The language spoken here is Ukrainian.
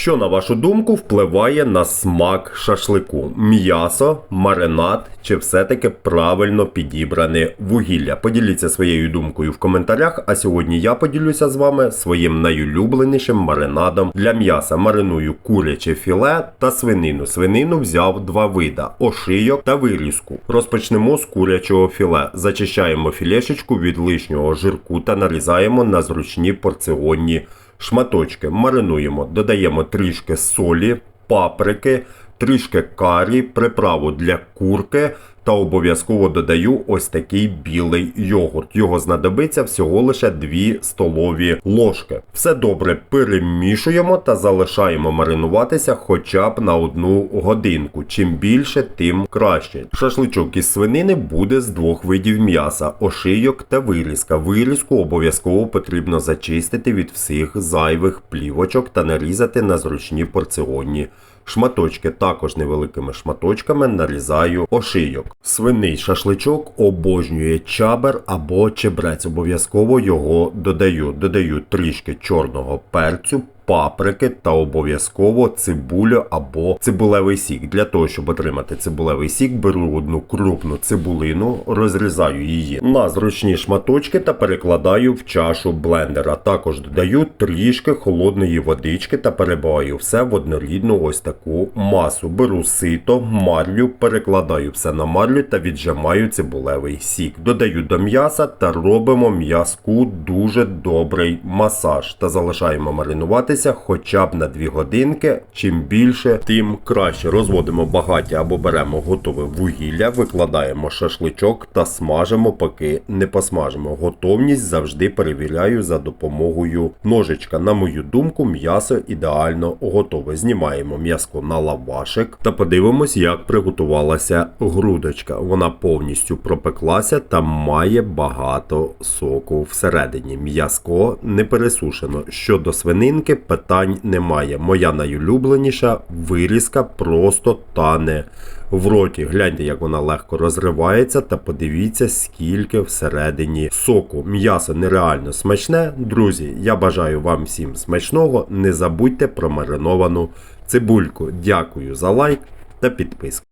Що, на вашу думку, впливає на смак шашлику? М'ясо, маринад чи все-таки правильно підібране вугілля? Поділіться своєю думкою в коментарях. А сьогодні я поділюся з вами своїм найулюбленішим маринадом для м'яса. Мариную куряче філе та свинину. Свинину взяв два вида: ошийок та вирізку. Розпочнемо з курячого філе. Зачищаємо філешечку від лишнього жирку та нарізаємо на зручні порціонні шматочки. Маринуємо, додаємо трішки солі, паприки, трішки карі, приправу для курки та обов'язково додаю ось такий білий йогурт. Його знадобиться всього лише 2 столові ложки. Все добре перемішуємо та залишаємо маринуватися хоча б на одну годинку. Чим більше, тим краще. Шашличок із свинини буде з двох видів м'яса: ошийок та вирізка. Вирізку обов'язково потрібно зачистити від всіх зайвих плівочок та нарізати на зручні порціонні шматочки. Також невеликими шматочками нарізаю ошийок. Свиний шашличок обожнює чабер або чебрець. Обов'язково його додаю. Додаю трішки чорного перцю. Паприки та обов'язково цибулю або цибулевий сік. Для того, щоб отримати цибулевий сік, беру одну крупну цибулину, розрізаю її на зручні шматочки та перекладаю в чашу блендера. Також додаю трішки холодної водички та перебиваю все в однорідну ось таку масу. Беру сито, марлю, перекладаю все на марлю та віджимаю цибулевий сік. Додаю до м'яса та робимо м'язку дуже добрий масаж та залишаємо маринуватися хоча б на 2 годинки. Чим більше, тим краще. Розводимо багаття або беремо готове вугілля, викладаємо шашличок та смажимо, поки не посмажимо. Готовність завжди перевіряю за допомогою ножичка. На мою думку, м'ясо ідеально готове. Знімаємо м'яско на лавашик та подивимось, як приготувалася грудочка. Вона повністю пропеклася та має багато соку всередині. М'яско не пересушено. Щодо свининки, питань немає. Моя найулюбленіша вирізка просто тане в роті. Гляньте, як вона легко розривається, та подивіться, скільки всередині соку. М'ясо нереально смачне. Друзі, я бажаю вам всім смачного. Не забудьте про мариновану цибульку. Дякую за лайк та підписку.